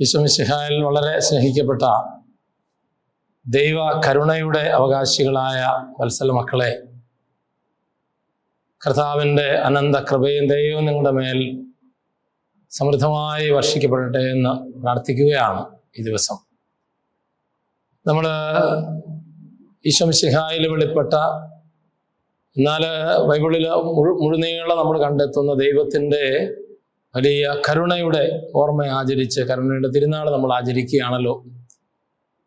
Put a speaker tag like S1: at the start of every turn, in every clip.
S1: ഈശ്വമിശിഹായിൽ വളരെ സ്നേഹിക്കപ്പെട്ട ദൈവ കരുണയുടെ അവകാശികളായ വത്സല മക്കളെ കർത്താവിന്റെ അനന്ത കൃപയും ദൈവവും നിങ്ങളുടെ മേൽ സമൃദ്ധമായി വർഷിക്കപ്പെടട്ടെ എന്ന് പ്രാർത്ഥിക്കുകയാണ് ഈ ദിവസം. നമ്മൾ ഈശ്വംസിഹായിൽ വെളിപ്പെട്ട എന്നാൽ ബൈബിളിൽ മുഴു മുഴുനീളം നമ്മൾ കണ്ടെത്തുന്ന ദൈവത്തിന്റെ വലിയ കരുണയുടെ ഓർമ്മ ആചരിച്ച് കരുണയുടെ തിരുനാൾ നമ്മൾ ആചരിക്കുകയാണല്ലോ.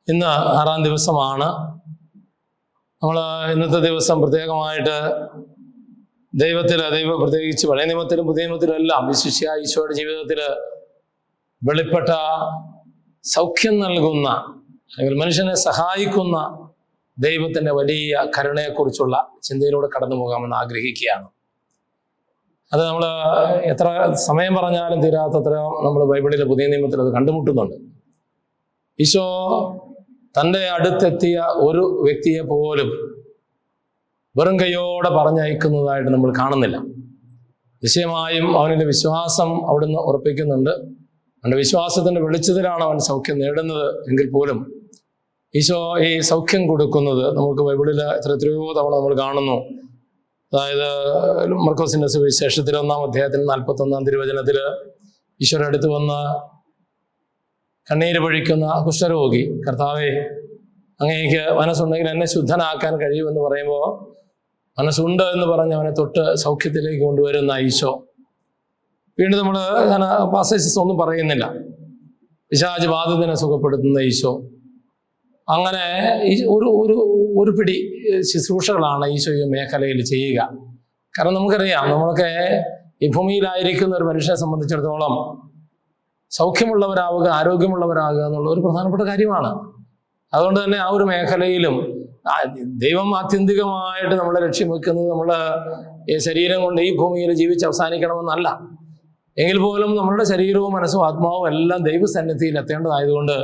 S1: ഇന്ന് ആറാം ദിവസമാണ്. നമ്മൾ ഇന്നത്തെ ദിവസം പ്രത്യേകമായിട്ട് ദൈവത്തിൽ ദൈവ പ്രത്യേകിച്ച് പഴയ നിയമത്തിലും പുതിയ നിയമത്തിലും എല്ലാം വിശിഷ്യ ഈശോയുടെ ജീവിതത്തിൽ വെളിപ്പെട്ട സൗഖ്യം നൽകുന്ന അല്ലെങ്കിൽ മനുഷ്യനെ സഹായിക്കുന്ന ദൈവത്തിന്റെ വലിയ കരുണയെക്കുറിച്ചുള്ള ചിന്തയിലൂടെ കടന്നു പോകാമെന്ന് ആഗ്രഹിക്കുകയാണ്. അത് നമ്മൾ എത്ര സമയം പറഞ്ഞാലും തീരാത്തത്ര നമ്മൾ ബൈബിളിലെ പുതിയ നിയമത്തിൽ അത് കണ്ടുമുട്ടുന്നുണ്ട്. ഈശോ തന്റെ അടുത്തെത്തിയ ഒരു വ്യക്തിയെ പോലും വെറും കൈയോടെ പറഞ്ഞയക്കുന്നതായിട്ട് നമ്മൾ കാണുന്നില്ല. നിശ്ചയമായും അവനിന്റെ വിശ്വാസം അവിടുന്ന് ഉറപ്പിക്കുന്നുണ്ട്. അവന്റെ വിശ്വാസത്തിന്റെ വെളിച്ചത്തിലാണ് അവൻ സൗഖ്യം നേടുന്നത് എങ്കിൽ പോലും ഈശോ ഈ സൗഖ്യം കൊടുക്കുന്നത് നമുക്ക് ബൈബിളിൽ എത്ര എത്രയോ തവണ നമ്മൾ കാണുന്നു. അതായത് മർക്കോസിന്റെ സുവിശേഷത്തിൽ ഒന്നാം അധ്യായത്തിൽ നാൽപ്പത്തി ഒന്നാം തിരുവചനത്തിൽ ഈശ്വര അടുത്ത് വന്ന് കണ്ണീര് പൊഴിക്കുന്ന കുഷ്ഠരോഗി കർത്താവെ അങ്ങേക്ക് മനസ്സുണ്ടെങ്കിൽ എന്നെ ശുദ്ധനാക്കാൻ കഴിയുമെന്ന് പറയുമ്പോൾ മനസ്സുണ്ട് എന്ന് പറഞ്ഞ് അവനെ തൊട്ട് സൗഖ്യത്തിലേക്ക് കൊണ്ടുവരുന്ന ഈശോ. വീണ്ടും നമ്മൾ ഞാൻ പാസേജസ് ഒന്നും പറയുന്നില്ല. പിശാജ് ബാധിതനെ സുഖപ്പെടുത്തുന്ന ഈശോ. അങ്ങനെ ഒരു ഒരു ഒരു പിടി ശുശ്രൂഷകളാണ് ഈശോ ഈ മേഖലയിൽ ചെയ്യുക. കാരണം നമുക്കറിയാം നമ്മളൊക്കെ ഈ ഭൂമിയിലായിരിക്കുന്ന ഒരു മനുഷ്യനെ സംബന്ധിച്ചിടത്തോളം സൗഖ്യമുള്ളവരാവുക ആരോഗ്യമുള്ളവരാകുക എന്നുള്ള ഒരു പ്രധാനപ്പെട്ട കാര്യമാണ്. അതുകൊണ്ട് തന്നെ ആ ഒരു മേഖലയിലും ദൈവം ആത്യന്തികമായിട്ട് നമ്മളെ ലക്ഷ്യം വെക്കുന്നത് നമ്മൾ ഈ ശരീരം കൊണ്ട് ഈ ഭൂമിയിൽ ജീവിച്ച് അവസാനിക്കണമെന്നല്ല. എങ്കിൽ പോലും നമ്മളുടെ ശരീരവും മനസ്സും ആത്മാവും എല്ലാം ദൈവസന്നിധിയിൽ എത്തേണ്ടതായതുകൊണ്ട്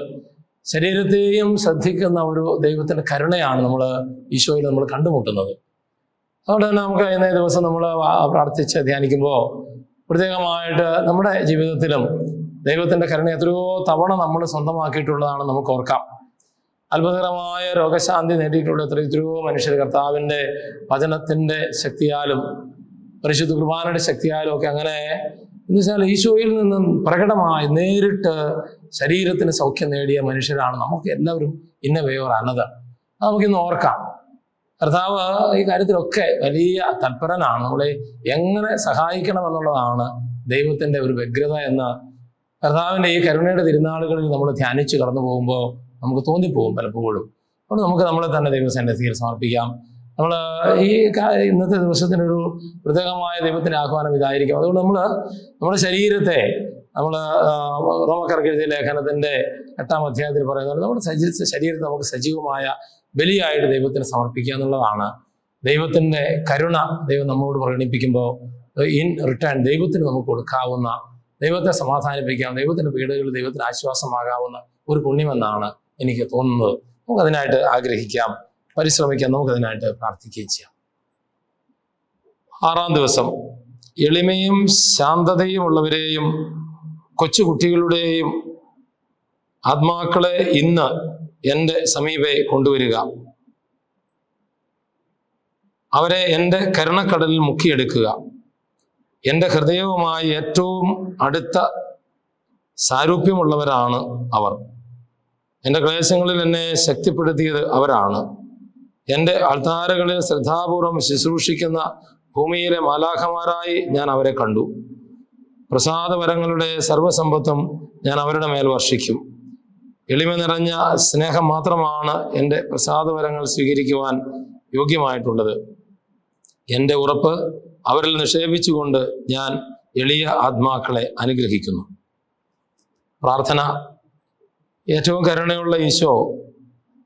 S1: ശരീരത്തെയും ശ്രദ്ധിക്കുന്ന ഒരു ദൈവത്തിന്റെ കരുണയാണ് നമ്മൾ ഈശോയിൽ നമ്മൾ കണ്ടുമുട്ടുന്നത്. അതുകൊണ്ട് തന്നെ നമുക്ക് ഇന്നേ ദിവസം നമ്മൾ പ്രാർത്ഥിച്ച് ധ്യാനിക്കുമ്പോൾ പ്രത്യേകമായിട്ട് നമ്മുടെ ജീവിതത്തിലും ദൈവത്തിന്റെ കരുണ എത്രയോ തവണ നമ്മൾ സ്വന്തമാക്കിയിട്ടുള്ളതാണ് നമുക്ക് ഓർക്കാം. അത്ഭുതകരമായ രോഗശാന്തി നേടിയിട്ടുള്ള എത്ര എത്രയോ മനുഷ്യർ കർത്താവിന്റെ വചനത്തിന്റെ ശക്തിയാലും പരിശുദ്ധ കുർബാനയുടെ ശക്തിയാലും ഒക്കെ അങ്ങനെ എന്ന് വെച്ചാൽ ഈശോയിൽ നിന്നും പ്രകടമായി നേരിട്ട് ശരീരത്തിന് സൗഖ്യം നേടിയ മനുഷ്യരാണ് നമുക്ക് എല്ലാവരും ഇന്ന വേവർ അനത് നമുക്കിന്ന് ഓർക്കാം. കർത്താവ് ഈ കാര്യത്തിലൊക്കെ വലിയ തൽപരനാണ്. നമ്മളെ എങ്ങനെ സഹായിക്കണം എന്നുള്ളതാണ് ദൈവത്തിന്റെ ഒരു വ്യഗ്രത എന്ന് കർത്താവിന്റെ ഈ കരുണയുടെ തിരുനാളുകളിൽ നമ്മൾ ധ്യാനിച്ച് കടന്നു പോകുമ്പോൾ നമുക്ക് തോന്നിപ്പോകും പലപ്പോഴും. അപ്പോൾ നമുക്ക് നമ്മളെ തന്നെ ദൈവസന്നിധിയിൽ സമർപ്പിക്കാം. നമ്മൾ ഈ ഇന്നത്തെ ദിവസത്തിനൊരു പ്രത്യേകമായ ദൈവത്തിന്റെ ആഹ്വാനം ഇതായിരിക്കും. അതുകൊണ്ട് നമ്മൾ നമ്മുടെ ശരീരത്തെ നമ്മൾ റോമക്കർക്ക് എഴുതിയ ലേഖനത്തിന്റെ എട്ടാം അധ്യായത്തിൽ പറയുന്നത് നമ്മുടെ സജീവ ശരീരത്തെ നമുക്ക് സജീവമായ ബലിയായിട്ട് ദൈവത്തിന് സമർപ്പിക്കുക എന്നുള്ളതാണ്. ദൈവത്തിന്റെ കരുണ ദൈവം നമ്മളോട് പ്രകടിപ്പിക്കുമ്പോൾ ഇൻ റിട്ടേൺ ദൈവത്തിന് നമുക്ക് കൊടുക്കാവുന്ന ദൈവത്തെ സമാധാനിപ്പിക്കാം ദൈവത്തിന്റെ വീടുകളിൽ ദൈവത്തിന് ആശ്വാസമാകാവുന്ന ഒരു പുണ്യമെന്നാണ് എനിക്ക് തോന്നുന്നത്. നമുക്ക് അതിനായിട്ട് ആഗ്രഹിക്കാം. പരിശ്രമിക്കാം നമുക്കതിനായിട്ട് പ്രാർത്ഥിക്കുകയും ചെയ്യാം. ആറാം ദിവസം എളിമയും ശാന്തതയും ഉള്ളവരെയും കൊച്ചുകുട്ടികളുടെയും ആത്മാക്കളെ ഇന്ന് എന്റെ സമീപെ കൊണ്ടുവരിക. അവരെ എന്റെ കരുണക്കടലിൽ മുക്കിയെടുക്കുക. എന്റെ ഹൃദയവുമായി ഏറ്റവും അടുത്ത സാരൂപ്യമുള്ളവരാണ് അവർ. എന്റെ ക്ലേശങ്ങളിൽ എന്നെ ശക്തിപ്പെടുത്തിയത് അവരാണ്. എന്റെ അൾത്താരകളിൽ ശ്രദ്ധാപൂർവം ശുശ്രൂഷിക്കുന്ന ഭൂമിയിലെ മാലാഖമാരായി ഞാൻ അവരെ കണ്ടു. പ്രസാദവരങ്ങളുടെ സർവസമ്പത്തും ഞാൻ അവരുടെ മേൽ വർഷിക്കും. എളിമ നിറഞ്ഞ സ്നേഹം മാത്രമാണ് എന്റെ പ്രസാദവരങ്ങൾ സ്വീകരിക്കുവാൻ യോഗ്യമായിട്ടുള്ളത്. എന്റെ ഉറപ്പ് അവരിൽ നിക്ഷേപിച്ചുകൊണ്ട് ഞാൻ എളിയ ആത്മാക്കളെ അനുഗ്രഹിക്കുന്നു. പ്രാർത്ഥന. ഏറ്റവും കരുണയുള്ള ഈശോ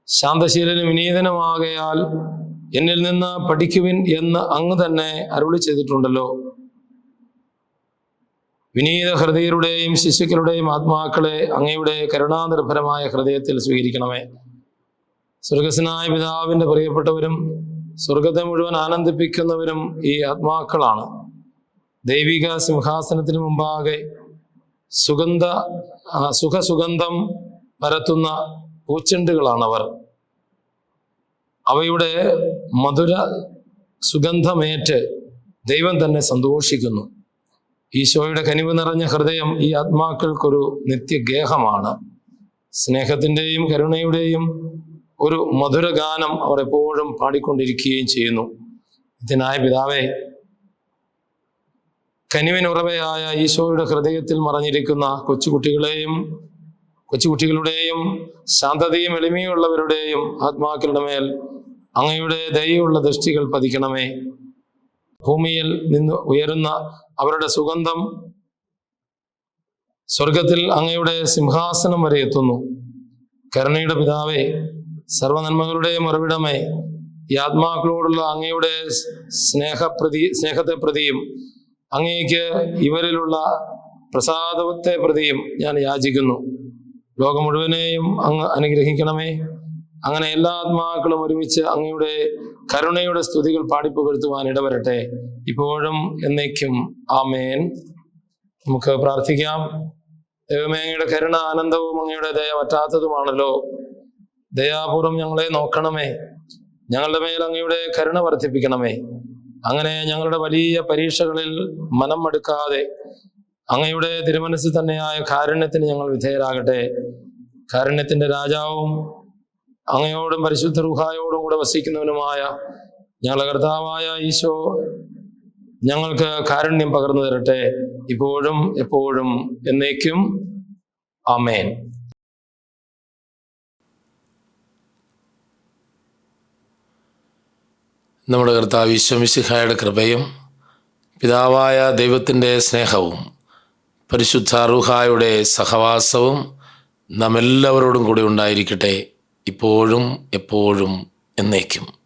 S1: ശാന്തശീലനും വിനീതനുമാകയാൽ എന്നിൽ നിന്ന് പഠിക്കുവിൻ എന്ന് അങ്ങ് തന്നെ അരുളി ചെയ്തിട്ടുണ്ടല്ലോ. വിനീത ഹൃദയരുടെയും ശിശുക്കളുടെയും ആത്മാക്കളെ അങ്ങയുടെ കരുണാനിർഭരമായ ഹൃദയത്തിൽ സ്വീകരിക്കണമേ. സ്വർഗസ്നായ പിതാവിന്റെ പ്രിയപ്പെട്ടവരും സ്വർഗത്തെ മുഴുവൻ ആനന്ദിപ്പിക്കുന്നവരും ഈ ആത്മാക്കളാണ്. ദൈവിക സിംഹാസനത്തിന് മുമ്പാകെ സുഗന്ധ സുഖസുഗന്ധം പരത്തുന്ന പൂച്ചെണ്ടുകളാണവർ. അവയുടെ മധുര സുഗന്ധമേറ്റ് ദൈവം തന്നെ സന്തോഷിക്കുന്നു. ഈശോയുടെ കനിവ് നിറഞ്ഞ ഹൃദയം ഈ ആത്മാക്കൾക്കൊരു നിത്യഗേഹമാണ്. സ്നേഹത്തിന്റെയും കരുണയുടെയും ഒരു മധുരഗാനം അവർ എപ്പോഴും പാടിക്കൊണ്ടിരിക്കുകയും ചെയ്യുന്നു. ഇതിനായ പിതാവേ കനിവിനുറവയായ ഈശോയുടെ ഹൃദയത്തിൽ മറഞ്ഞിരിക്കുന്ന കൊച്ചുകുട്ടികളെയും കൊച്ചുകുട്ടികളുടെയും ശാന്തതയും എളിമയുള്ളവരുടെയും ആത്മാക്കളുടെ മേൽ അങ്ങയുടെ ദയുള്ള ദൃഷ്ടികൾ പതിക്കണമേ. ഭൂമിയിൽ നിന്ന് ഉയരുന്ന അവരുടെ സുഗന്ധം സ്വർഗത്തിൽ അങ്ങയുടെ സിംഹാസനം വരെ എത്തുന്നു. കരുണയുടെ പിതാവേ സർവനന്മകളുടെ മറവിടമേ ഈ ആത്മാക്കളോടുള്ള അങ്ങയുടെ സ്നേഹപ്രതി സ്നേഹത്തെ പ്രതിയും അങ്ങേക്ക് ഇവരിലുള്ള പ്രസാദത്തെ പ്രതിയും ഞാൻ യാചിക്കുന്നു. ലോകം മുഴുവനെയും അങ്ങ് അനുഗ്രഹിക്കണമേ. അങ്ങനെ എല്ലാ ആത്മാക്കളും ഒരുമിച്ച് അങ്ങയുടെ കരുണയുടെ സ്തുതികൾ പാടിപ്പുകഴ്ത്തുവാൻ ഇടവരട്ടെ. ഇപ്പോഴും എന്നേക്കും ആമേൻ. നമുക്ക് പ്രാർത്ഥിക്കാം. ദൈവമേ അങ്ങയുടെ കരുണ ആനന്ദവും അങ്ങയുടെ ദയ പറ്റാത്തതുമാണല്ലോ ദയാപൂർവം ഞങ്ങളെ നോക്കണമേ. ഞങ്ങളുടെ മേൽ അങ്ങയുടെ കരുണ വർദ്ധിപ്പിക്കണമേ. അങ്ങനെ ഞങ്ങളുടെ വലിയ പരീക്ഷകളിൽ മനം മടുക്കാതെ അങ്ങയുടെ തിരുമനസ്സിൽ തന്നെയായ കാരുണ്യത്തിന് ഞങ്ങൾ വിധേയരാകട്ടെ. കാരുണ്യത്തിന്റെ രാജാവും അങ്ങയോടും പരിശുദ്ധ റുഹായോടും കൂടെ വസിക്കുന്നവനുമായ ഞങ്ങളുടെ കർത്താവായ ഈശോ ഞങ്ങൾക്ക് കാരുണ്യം പകർന്നു തരട്ടെ. ഇപ്പോഴും എപ്പോഴും എന്നേക്കും. അമേൻ നമ്മുടെ കർത്താവ് ഈശോ മിശിഹായുടെ കൃപയും പിതാവായ ദൈവത്തിന്റെ സ്നേഹവും പരിശുദ്ധ റുഹായുടെ സഹവാസവും നമ്മെല്ലാവരോടും കൂടി ഉണ്ടായിരിക്കട്ടെ. ഇപ്പോഴും എപ്പോഴും എന്നേക്കും.